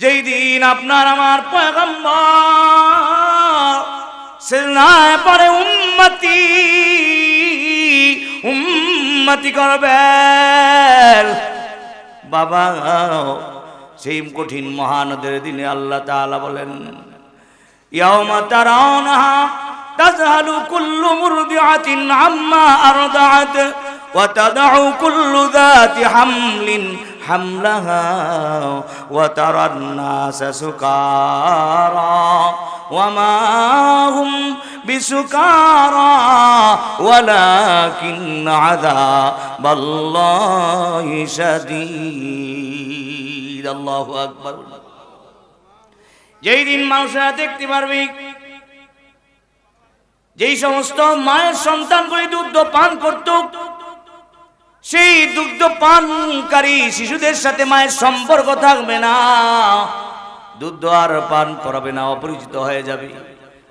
যেই দিন আপনার আমার পয়গম্বর সেনায় পরে উম্মতি উম্মতি করবে বাবা, সেই কঠিন মহানদের দিনে আল্লাহ তাআলা বলেন, ইয়াউমা তারাউনাহা তাযহালু কুল্লু মুরদিআতিন আম্মা আরদাআত, ওয়া তাদউ কুল্লু যাতি হামলিন حملها وترى الناس سكارى وما هم بسكارى ولكن عذاب الله شديد الله أكبر যেই দিন মানুষেরা দেখতে পারবে যেই সমস্ত মায়ের সন্তানগুলি দুগ্ধ পান করত সেই দুগ্ধ পানকারী শিশুদের সাথে মায়ের সম্পর্ক থাকবে না। দুধ আর পান করাবে না, অপরিচিত হয়ে যাবে।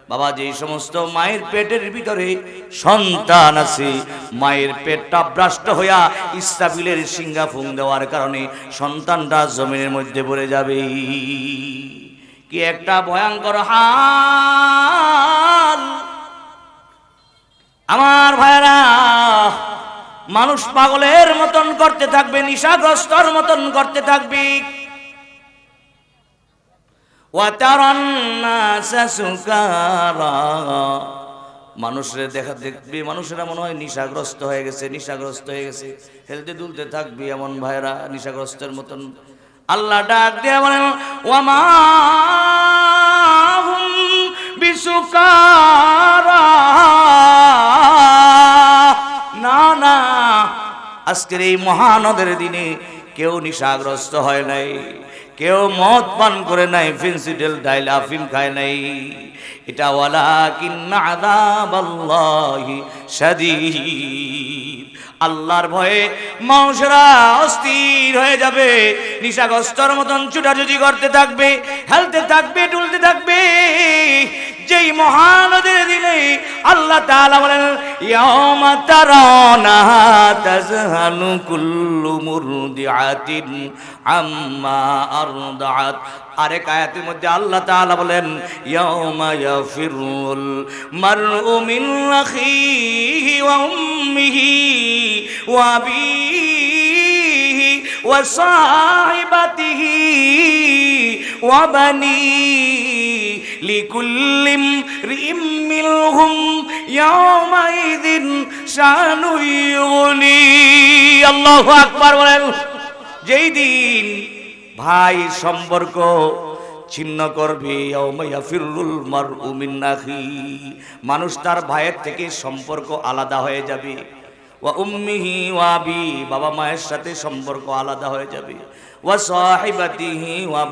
বাবা, যেই সমস্ত মায়ের পেটের ভিতরে সন্তান আছে, মায়ের পেটটা ভ্রাষ্ট হইয়া ইসরাফিলের সিঙ্গা ফুং দেওয়ার কারণে সন্তানটা জমিনের মধ্যে পড়ে যাবে। কি একটা ভয়ঙ্কর হাল। আমার ভাইরা মানুষ পাগলের মতন করতে থাকবে, নিশাগ্রস্তর মতন করতে থাকবে। মানুষের দেখা দেখবে, মানুষেরা মনে হয় নিশাগ্রস্ত হয়ে গেছে, নিশাগ্রস্ত হয়ে গেছে। হেলতে দুলতে থাকবি এমন ভাইরা, নিশাগ্রস্তের মতন। আল্লাহ ডাক দিয়ে বলেন ওয়ামা হুম আজকের এই মহানদের দিনে কেউ নিশাগ্রস্ত হয় নাই, কেউ মদ পান করে নাই, ফিনসিডেল ডাইল আফিম খায় নাই। এটা ওয়ালা কিন্না আদাবাল্লাহি শাদীদ। আল্লাহর ভয়ে মানুষেরা অস্থির হয়ে যাবে, নিশাগ্রস্তর মতন ছুটাছুটি করতে থাকবে, হেলতে থাকবে টুলতে থাকবে। যেই মহানদের দিনে আল্লাহ তাআলা বলেন, ইয়াউমা তারানা তাজহালু কুল্লু মুরদিআতিন আম্মা আরদাআত। আরেক আয়াতের মধ্যে আল্লাহ তাআলা বলেন, ইয়াউমা ইয়াফিরুল মারউ মিন আখিহি ওয়া উম্মিহি লিকুল্লিম রিম মিলহুম ইয়ামাইদিন শানুয়ুনি আল্লাহু আকবার বলেন, যেই দিন ভাই সম্পর্ক ছিন্ন করবে মানুষ তার ভাইয়ের থেকে সম্পর্ক আলাদা হয়ে যাবে। ওয়া উম্মিহি ওয়াবি বাবা মায়ের সাথে সম্পর্ক আলাদা হয়ে যাবে। ওয়া সাহিবাতিহি ওয়া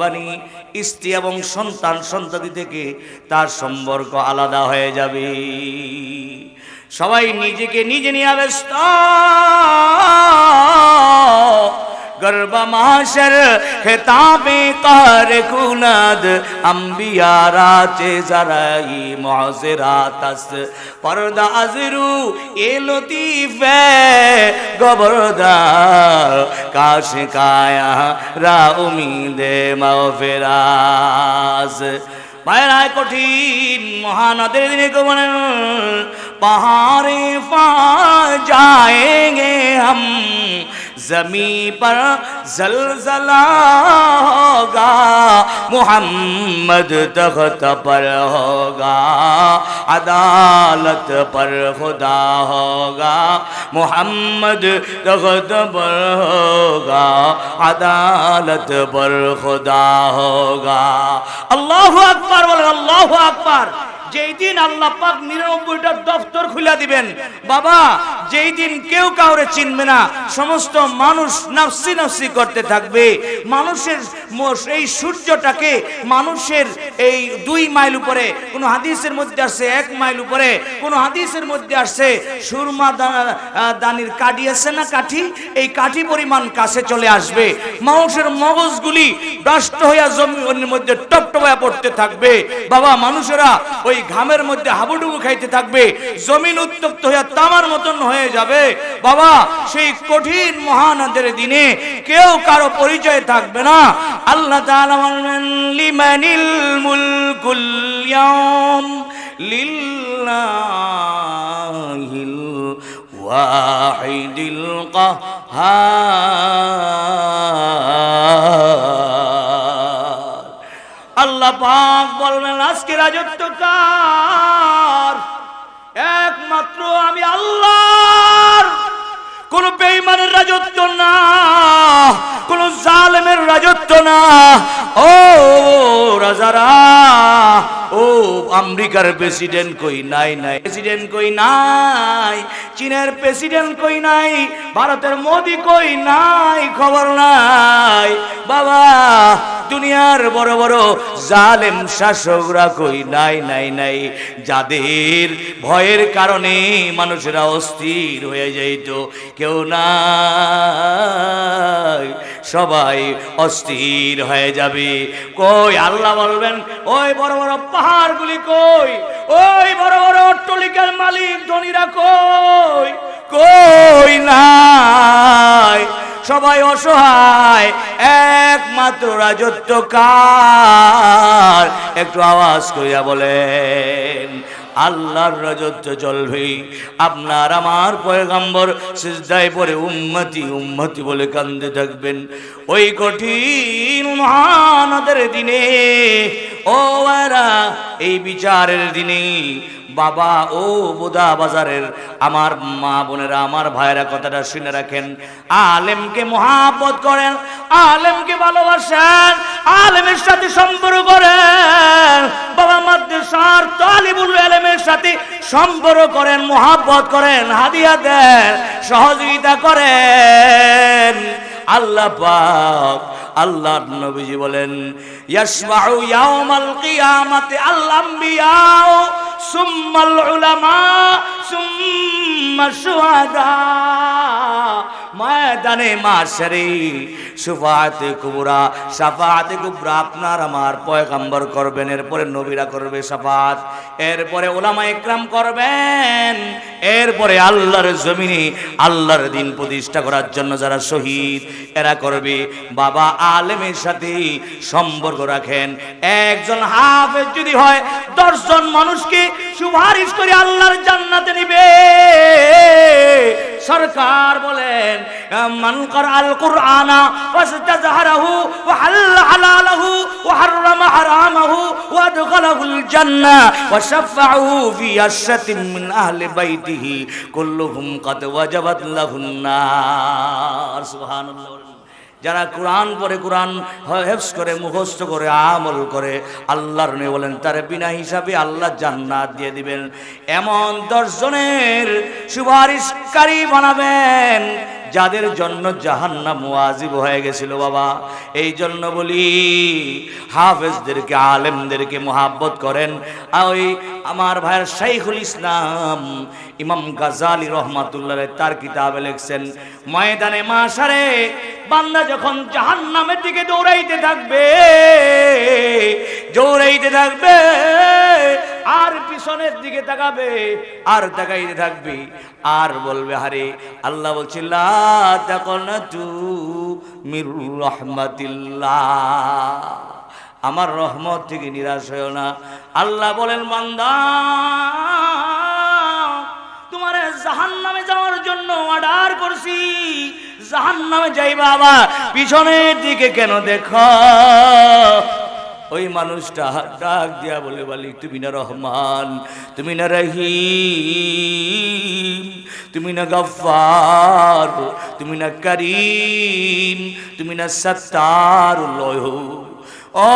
স্ত্রী এবং সন্তান সন্ততি থেকে তার সম্পর্ক আলাদা হয়ে যাবে। সবাই নিজেকে নিজে নিয়ে ব্যস্ত। गर्भ माशर खिताबे कार कुनद अंबिया राचे जराई मुआजिरातस पर्दा अजरू ए लतीफ गबरदार काश काया रा उम्मीदे मगफिरास বাইরায় কঠিন মহানদের দিনে কবন पहाड़े पा जाएंगे हम जमी पर जलजला होगा मोहम्मद तख्त पर होगा अदालत पर खुदा होगा मोहम्मद तख्त पर होगा अदालत पर खुदा होगा अल्लाह अकबर बोले अल्लाह अकबर যেই দিন আল্লাহ পাক নিরানব্বইটা দফতর খুলে দিবেন, বাবা, যেই দিন কেউ কাউরে চিনবে না, সমস্ত মানুষ নাফসি নাফসি করতে থাকবে। মানুষের এই সূর্যটাকে মানুষের এই দুই মাইল উপরে, কোন হাদিসের মধ্যে আসছে এক মাইল উপরে, কোন হাদিসের মধ্যে আসছে সুরমা দানা- দানির কাঠি আছে না কাঠি? এই কাঠি পরিমাণ কাছে চলে আসবে। মানুষের মগজগুলি নষ্ট হইয়া জমির মধ্যে টপ টপায়া পড়তে থাকবে। বাবা, মানুষেরা ওই ওই ঘামের মধ্যে হাবুডুবু খাইতে থাকবে, জমিন উত্তপ্ত হয়ে তামার মতন হয়ে যাবে। বাবা, সেই কঠিন মহানদের দিনে কেউ কারও পরিচয় থাকবে না। আল্লাহ আল্লাহ পাক বলবেন, আজকে রাজত্ব একমাত্র আমি আল্লাহর। কোন বেঈমানের রাজত্ব না, কোন জালেমের রাজত্ব না। ও রাজারা, ও আমেরিকার প্রেসিডেন্ট কই নাই নাই, প্রেসিডেন্ট কই নাই, চীনের প্রেসিডেন্ট কই নাই, ভারতের মোদি কই নাই, খবর নাই। বাবা দুনিয়ার বড় বড় জালেম শাসকরা কই, নাই নাই নাই। যাদের ভয়ের কারণে মানুষেরা অস্থির হয়ে যাইত, কেউ নাই, সবাই অস্থির হয়ে যাবে। কই, আল্লাহ বলবেন, ওই বড় বড় পাহাড়গুলি কই? ওই বড় বড় অট্টলিকার মালিক ধনীরা কই? কই, নাই? সবাই অসহায় একমাত্র রাজত্ব কার একটু আওয়াজ করিয়া বলেন আল্লাহর রাজত্ব চলবে। আপনার আমার পয়গাম্বর সিজদায় পরে উম্মতি উম্মতি বলে কান্দে থাকবেন। ওই কঠিন মহানদের দিনে, ও এই বিচারের দিনে বাবা ও বোদা বাজারের আমার মা বোনেরা, আমার ভাইয়েরা কথাটা শুনে রাখেন। আলেমকে মহাব্বত করেন, আলেমকে ভালোবাসেন, আলেমের সাথে সম্পর্ক করেন। বাবা মাদ্রাসার আলেমের সাথে, সম্পর্ক করেন, মহাব্বত করেন, হাদিয়া দেন, সহযোগিতা করেন। আল্লাহ পাক আল্লাহ নবীজি বলেন, ইয়াসমাউ ইয়াউমাল কিয়ামাতি আল আম্বিয়াউ সুম্মাল উলামা সুম্মা শুহাদা ময়দানে মাশারে, সুফাতে কুবরা, সাফাতে কুবরা, আপনার আমার পয়গাম্বর করবেন, এরপরে নবীরা করবে সাফাত, এরপরে ওলামা ইকরাম করবেন, এরপরে আল্লাহর জমিনে আল্লাহর দিন প্রতিষ্ঠা করার জন্য যারা শহীদ, এরা করবে। বাবা আলেমের সাথে সম্পর্ক রাখেন। একজন হাফেজ যদি হয়, দশজন মানুষকে সুপারিশ করে আল্লাহর জান্নাতে নিবে। সরকার বলেন, মান আল কুরআনা ওয়াস্তাজহারাহু ওয়া হাল্লা হালালাহু ওয়া হাররামা হারামাহু ওয়া আদখালাহুল জান্নাহ ওয়া শাফাআহু ফি আশাতিন মিন আহলি বাইতিহি কুল্লুহুম কাদ ওয়াজাবাত লাহুন নার। সুবহানাল্লাহ। যারা কোরআন পড়ে, কোরআন হেফস করে, মুখস্থ করে, আমল করে, আল্লাহর নেই বলেন, তার বিনা হিসাবে আল্লাহ জান্নাত দিয়ে দিবেন। এমন দশজনের সুপারিশকারী বানাবেন যাদের জন্য জাহান্নাম ওয়াজিব হয়ে গেছিল বাবা, এই জন্য বলি, হাফেজদেরকে, আলেমদেরকে মোহাব্বত করেন। ওই আমার ভাইয়ের শাইখুল ইসলাম, ইমাম গাজালি রহমাতুল্লাহ তার কিতাবে লিখছেন, ময়দানে মাসারে বান্দা যখন জাহান্নামের দিকে দৌড়াইতে থাকবে দৌড়াইতে থাকবে আর পিছনের দিকে তাকাবে, আর তাকাইতে থাকবে। আর বলবে হারে আল্লাহ বলছে আমার রহমত থেকে নিরাশ হয়েও না। আল্লাহ বলেন মান্দা তোমার জাহান নামে যাওয়ার জন্য অর্ডার করছি। জাহান নামে যাইবা আবার। পিছনের দিকে কেন দেখো? ওই মানুষটা ডাক দিয়া বলে, বলি, তুমি না রহমান, তুমি না রহিম, তুমি না গফার তুমি না করিম, তুমি না সত্তার লয় ও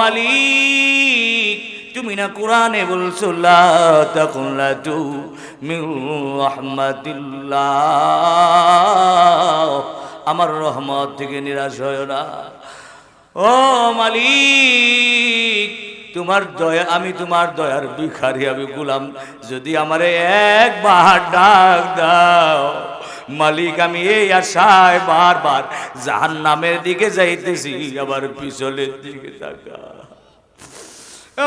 মালিক, তুমি না কোরআনে বলছো, লা তাকুন লা তু রাহমাতিল্লাহ। আমার রহমত থেকে নিরাশ হয় না। ও মালিক, তোমার দয়া, আমি তোমার দয়ার ভিখারি, আমি গুলাম। যদি আমারে একবার ডাক দাও, মালিক, আমি এই আশায় বারবার জাহান নামের দিকে যাইতেছি, আবার পিছনের দিকে তাকা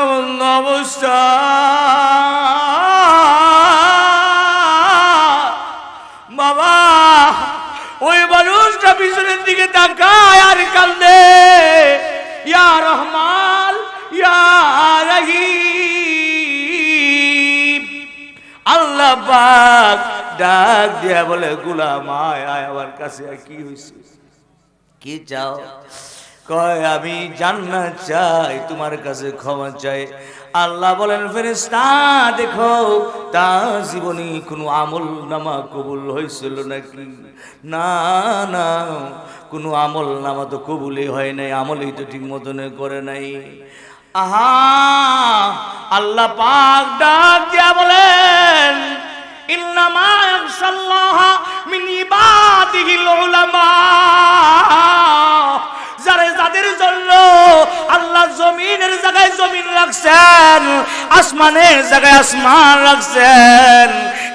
এমন অবস্থা। বাবা, ওই পিছনের দিকে তাকায় আর কান্দে। ইয়া রহমান, ইয়া আল্লাহ পাক ডাক দিয়া বলে, গুলাম, আয় আয়, আমার কাছে কি হয়েছে কি চাও? কয়, আমি জান্নাত চাই, তোমার কাছে ক্ষমা চাই। আল্লাহ বলেন, ফেরেশতা, দেখো, তা জীবনে কোনো আমল নামা কবুল হয়েছিল নাকি? না না, কোনো আমল নামা তো কবুলই হয় নাই, আমলই তো ঠিক মতন করে নাই। আহা, আল্লাহ পাক ডাক দিয়া বলেন, ইন্নামা যাদের জন্য আল্লাহ জমিনের জায়গায় জমিন রাখছেন আসমানের জায়গায় আসমান রাখছেন,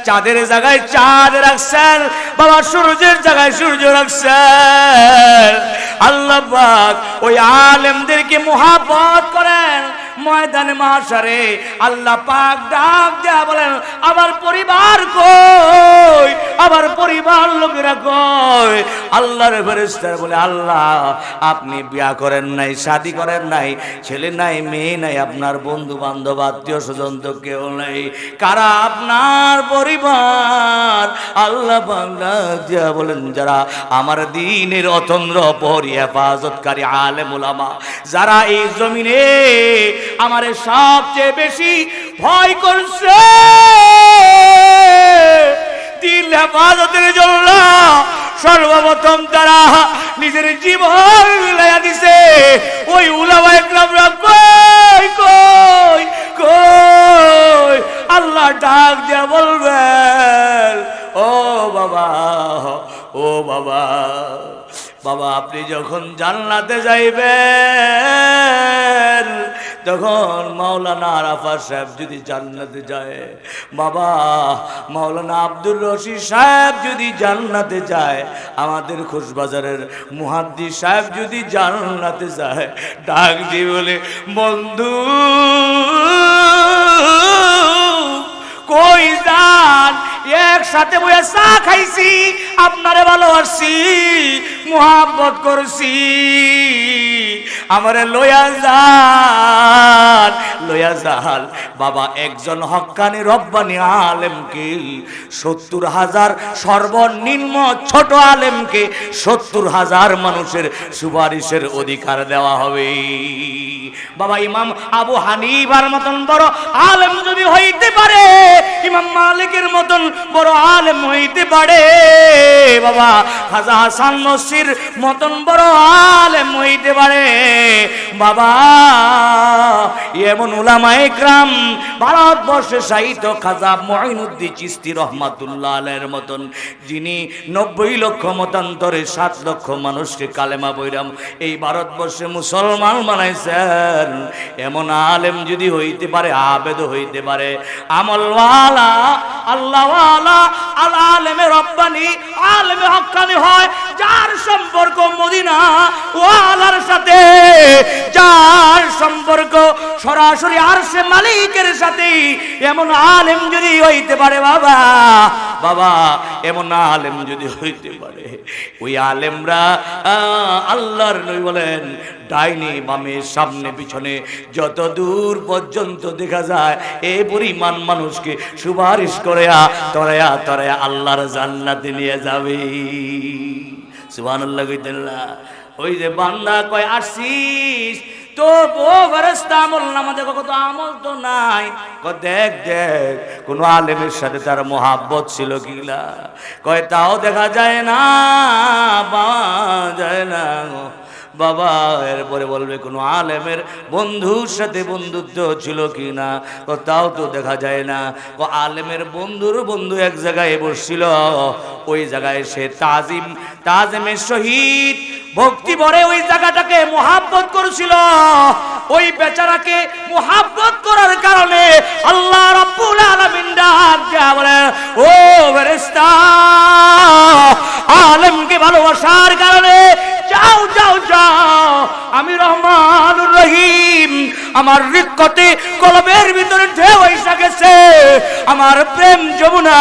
চাঁদের জায়গায় চাঁদ রাখছেন, বাবা সূর্যের জায়গায় সূর্য রাখছেন। আল্লাহ ওই আলেমদেরকে মহাব্বত করেন। ময়দানে মহাসারে আল্লাহ পাক ডাক দেয়া বলেন, আমার পরিবার কই? আমার পরিবার লোকেরা কই? আল্লাহর ফেরেশতার বলে, আল্লাহ, আপনি বিয়া করেন নাই, শাদি করেন নাই, ছেলে নাই, মেয়ে নাই, আপনার বন্ধু বান্ধব আত্মীয় স্বজন তো কেউ নাই। কারা আপনার পরিবার? আল্লাহ ডাক দেয়া বলেন, যারা আমার দিনের অতন্দ্র পরি হেফাজতকারী আলেম ওলামা যারা এই জমিনে আমারে সবচেয়ে বেশি ভয় করছে। দিন হেফাজতের জন্য সর্বপ্রথম তারা নিজের জীবন মিলাইয়া দিছে। ওই উলামা একরামরা কই কই কই? আল্লাহ ডাক দিয়া বলবেন, ও বাবা ও বাবা বাবা, আপনি যখন জান্নাতে যাইবেন তখন মাওলানা আরাফাত সাহেব যদি জান্নাতে যায়, বাবা, মাওলানা আব্দুর রশিদ সাহেব যদি জান্নাতে যায়, আমাদের খোশবাজারের মুহাদ্দি সাহেব যদি জান্নাতে যায়, ডাক দিয়ে বলে, বন্ধু, কই যান? একসাথে বইয়া চা খাইছি আপনারে ভালোবাসি, মোহাব্বত করছি। আমারে লয়া যান লয়া যান। বাবা, একজন হক্কানি রব্বানি আলেমকে, সত্তর হাজার সর্বনিম্ন ছোট আলেমকে সত্তর হাজার মানুষের সুপারিশের অধিকার দেওয়া হবে। বাবা, ইমাম আবু হানিবার মতন বড় আলেম যদি হইতে পারে, ইমাম মালিকের মতন বড় আলেম হইতে পারে। বাবা খাজা হাসান নসির মতন বড় আলেম হইতে পারে। বাবা এমন উলামায়ে গ্রাম ভারতবর্ষে সাহিত্য খাজা মঈনুদ্দিন চিস্তি রহমাতুল্লাহ আলের মতন, যিনি নব্বই লক্ষ মতান্তরে সাত লক্ষ মানুষকে কালেমা বৈরাম, এই ভারতবর্ষে মুসলমান বানাইছেন। এমন আলেম যদি হইতে পারে আবেদ হইতে পারে। আমলওয়ালা, আল্লাহওয়ালা, আল আলেমে রব্বানি, আলেমে হক্কানি হয়, যার সম্পর্ক মদিনা, ওয়ালার সাথে, যার সম্পর্ক সরাসরি আর সে মালিকের সাথে এমন আলেম যদি হইতে পারে বাবা বাবা, এমন আলেম যদি হইতে পারে, ওই আলেমরা আল্লাহর নই বলেন, ডাইনি বামে সামনে পিছনে, যত দূর পর্যন্ত দেখা যায়, এ পরিমাণ মানুষকে সুপারিশ করে তরায়া তরায়া আল্লাহর জান্নাতে নিয়ে যাবে। সুবহানাল্লাহ কইতেল্লা ওই যে বান্দা কয় আসিস তো বো ফেরেস্তা আমল নামা দেখো কত আমল তো নাই দেখ দেখ, কোন আলেমের সাথে তার মোহাব্বত ছিল কিলা কয়, তাও দেখা যায় না, পাওয়া যায় না। বাবা, এরপরে বলবে, কোনো আলেমের বন্ধুর সাথে বন্ধুত্ব ছিল কি না ও তাও তো দেখা যায় না। ও আলেমের বন্ধুর বন্ধু এক জায়গায় বসছিল। ওই জায়গায় সে তাজিম তাজিমের সহিত ভক্তি ভরে ওই জায়গাটাকে মোহাব্বত করেছিল। ওই বেচারাকে মোহাব্বত করার কারণে আল্লাহ রাব্বুল আলামিন ডাক দেয়া বলে, ও ফেরেশতা, আলেমকে ভালোবাসার কারণে যাও আমি রহমানুর রহিম। আমার কলবের ভিতরে ঢেউ এসে গেছে। আমার প্রেম যমুনা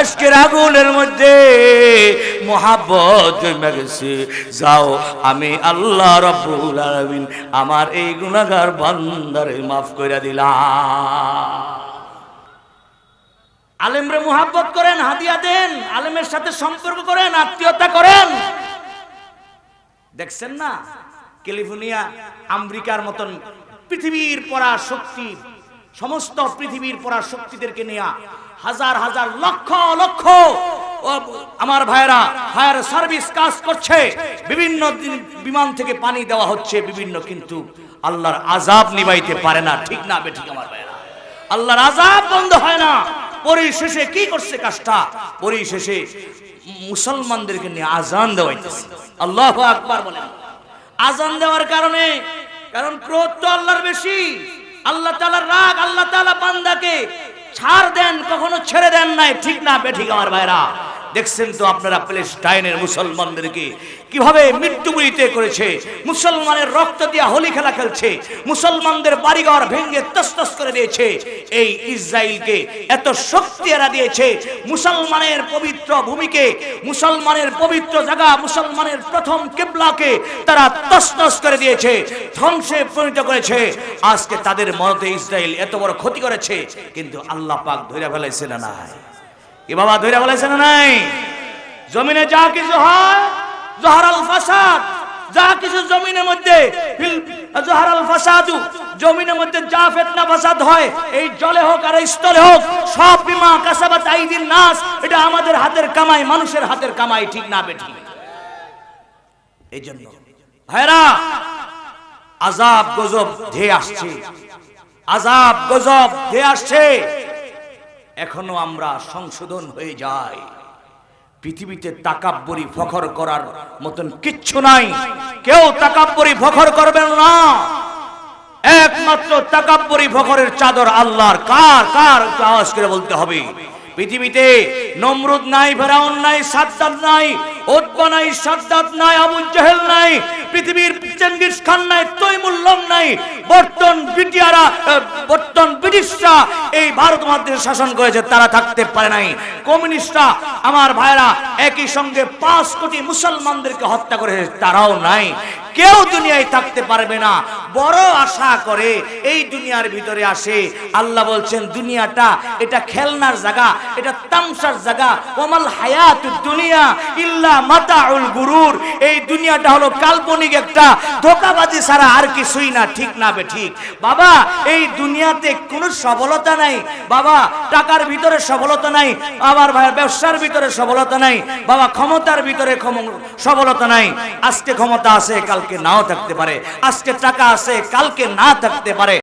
এসকের আগুনের মধ্যে জমে গেছে। যাও, আমি আল্লাহ রব্বুল আলামিন আমার এই গুনাহগার বান্দারে মাফ করে দিলাম। আলেমরে মুহাব্বত করেন, হাদিয়া দেন। আলেমের সাথে সম্পর্ক করেন, আত্মীয়তা করেন। দেখছেন না? ক্যালিফোর্নিয়া, আমেরিকার মতন পৃথিবীর পরা শক্তি সমস্ত পৃথিবীর পরা শক্তিদেরকে নেয়া হাজার হাজার লক্ষ লক্ষ আমার ভাইরা ফায়ার সার্ভিস কাজ করছে। বিভিন্ন বিমান থেকে পানি দেওয়া হচ্ছে, বিভিন্ন কিন্তু আল্লাহর আজাব নিবাইতে পারে না। ঠিক না বেঠিক আমার ভাইরা আল্লাহর আজাব বন্ধ হয় না। পরিশেষে কি করছে কাজটা? পরিশেষে মুসলমানদেরকে নিয়ে আজান দেওয়াইতেছে। আল্লাহ আকবার বলেন। আজান দেওয়ার কারণে, কারণ ক্রোধ তো আল্লাহর বেশি। আল্লাহ তালার রাগ, আল্লাহ তালা বান্দাকে ছাড় দেন, কখনো ছেড়ে দেন নাই। ঠিক না, বেঠিক আমার ভাইরা। দেখছেন তো আপনারা প্যালেস্টাইনের মুসলমানদেরকে কীভাবে মৃত্যুমূলিতে করেছে? মুসলমানের রক্ত দিয়া হোলি খেলা খেলছে, মুসলমানদের বাড়িঘর ভেঙে তস্তস করে দিয়েছে। এই ইসরায়েলকে এত শক্তি এরা দিয়েছে, মুসলমানের পবিত্র ভূমিকে, মুসলমানের পবিত্র জায়গা, মুসলমানের প্রথম কিবলাকে তারা তস্তস করে দিয়েছে, ধ্বংসে পরিণত করেছে। আজকে তাদের মনতে ইসরায়েল এত বড় ক্ষতি করেছে, কিন্তু আল্লাহ পাক ধরে ফেলাইছে না নাই? এ ধরে বলেছে না নাই? জমিনে যা কিছু হয় জহরাল ফাসাদ, যা কিছু জমিনের মধ্যে জহরাল ফাসাদু, জমিনের মধ্যে যা ফেতনা ফাসাদ হয়, এই জলে হোক আর এই স্থলে হোক, সব বিমা কাসাবাত আইদিন নাস, এটা আমাদের হাতের কামাই, মানুষের হাতের কামাই, ঠিক না বেঠিক? এই জন্য ভাইরা আজাব গজব ধেয়ে আসছে। আজাব গজব ধেয়ে আসছে। এখনও আমরা সংশোধন হয়ে যাই। পৃথিবীতে তাকাব্বরি ফখর করার মতন কিচ্ছু নাই। কেউ তাকাব্বরি ফখর করবেন না। একমাত্র তাকাব্বরি ফখরের চাদর আল্লাহর। কার কার আওয়াজ করে বলতে হবে। পৃথিবীতে নমরুদ নাই, ফেরাউন নাই সাত নাই সাদ্দাত নাই আবু জাহেল নাই, পৃথিবীর চেঙ্গিস খান নাই নাই, বর্তন ব্রিটিয়ারা বর্তন ব্রিটিশরা এই ভারত শাসন করেছে, তারা থাকতে পারে নাই। কমিউনিস্টরা, আমার ভাইরা একই সঙ্গে পাঁচ কোটি মুসলমানদেরকে হত্যা করেছে, তারাও নাই। কেউ দুনিয়ায় থাকতে পারবে না। বড় আশা করে এই দুনিয়ার ভিতরে আসে। আল্লাহ বলছেন, দুনিয়াটা, এটা খেলনার জায়গা, এটা তামসার জায়গা। ওমাল হায়াত দুনিয়া ইল্লা মাতাউল গুরুর। এই দুনিয়াটা হলো কাল্পনিক একটা। ধোকাবাজি ছাড়া আর কিছুই না, ঠিক না বে ঠিক বাবা, এই দুনিয়াতে কোনো সফলতা নাই। বাবা, টাকার ভিতরে সফলতা নাই। আবার ভাই, ব্যবসার ভিতরে সফলতা নাই। বাবা, ক্ষমতার ভিতরে সফলতা নাই। আজকে ক্ষমতা আছে, কালকে নাও থাকতে পারে। আজকে টাকা আছে, কালকে না থাকতে পারে।